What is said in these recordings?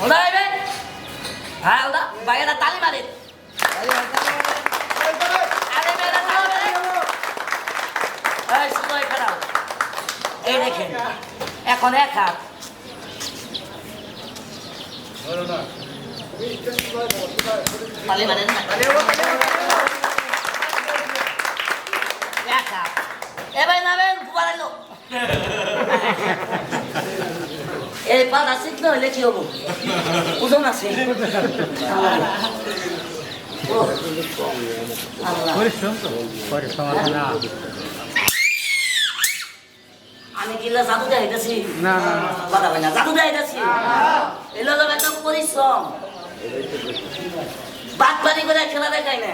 ওরা আইবে হ্যাঁ ওরা বাইরে তালি মারে আরে এই এখানে এক হাত এক এবার নামেন পাতা সিদ্ধ হইলে কি হব? ওজন আছে পরিশ্রম তো পরিশ্রম না। আমি কিলা জাদু দেখাইতেছি না না। কথা কই না জাদু দেখাইতেছি এলো তো পরিশ্রম। বাদ পানি করে খেলা দেখাই না।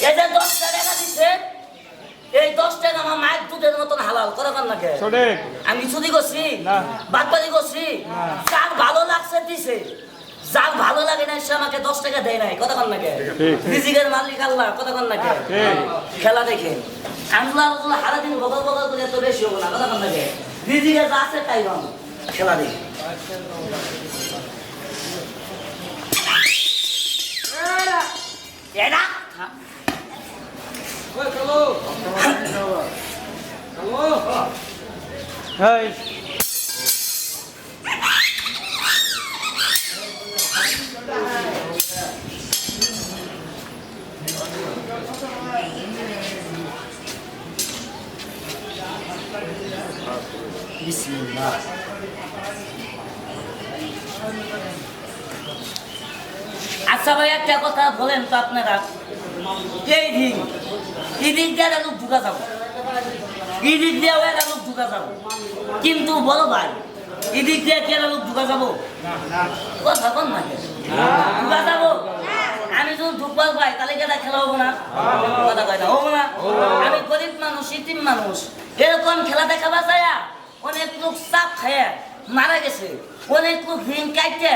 এই যে দশটা টাকা দিচ্ছে দশ টাকা আমার মায়ের দুধের মতন হালাল করে কান নাকি আমি চুরি করছি না। বাদ পানি করছি। যার ভালো লাগছে দিছে। যার ভালো লাগে না সে আমাকে দশ টাকা দেয় নাই কথা কন নাকি। রিজিকের মালিক আল্লাহ কথা কন নাকি ঠিক। খেলা দেখে। আমরা আল্লাহ হারা দিন বগল বগল করে তো বেশি হব না কথা কন নাকি রিজিকে যা আছে তাই খেলা দেখে। এই বিসমিল্লাহ আচ্ছা ভাই একটা কথা বলেন তো আপনারা। এই দিক দিয়ে একটা লোক ঢুকা যাব। দিক দিয়েও একটা লোক ঢুকা যাব। কিন্তু বড় ভাই দিক দিয়ে কি একটা লোক ঢুকা যাব? কথা কোন না ঢুকা যাব? আমি যদি ঢুকবার পাই তাহলে কেটা খেলা হব না। কথা কয় না হব না। আমি গরিব মানুষ ইতিম মানুষ। এরকম খেলা দেখাবা যায় অনেক লোক চাপ খায়। মারা গেছে। অনেক লোক ঋণ কাটতে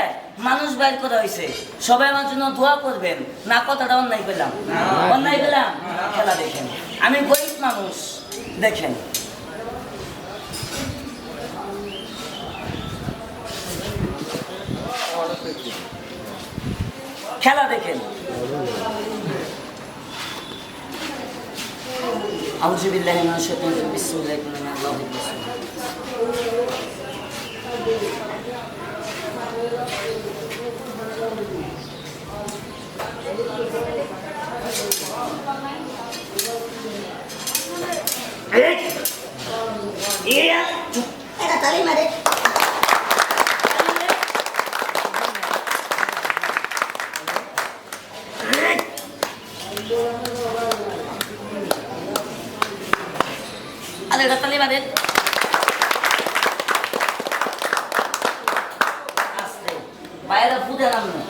মানুষ বাইর করা হয়েছে সবাই আমার জন্য দোয়া করবেন। না, কথাটা অন্যায় পেলাম অন্যায় পেলাম খেলা দেখেন। আমি গরিব মানুষ। দেখেন। খেলা দেখেন। আউজুবিল্লাহ বিসমুল্লাহ Iya. iya. Eh, Eta talima deh. Ada datang lima deh. Asli. Bayar budak kamu.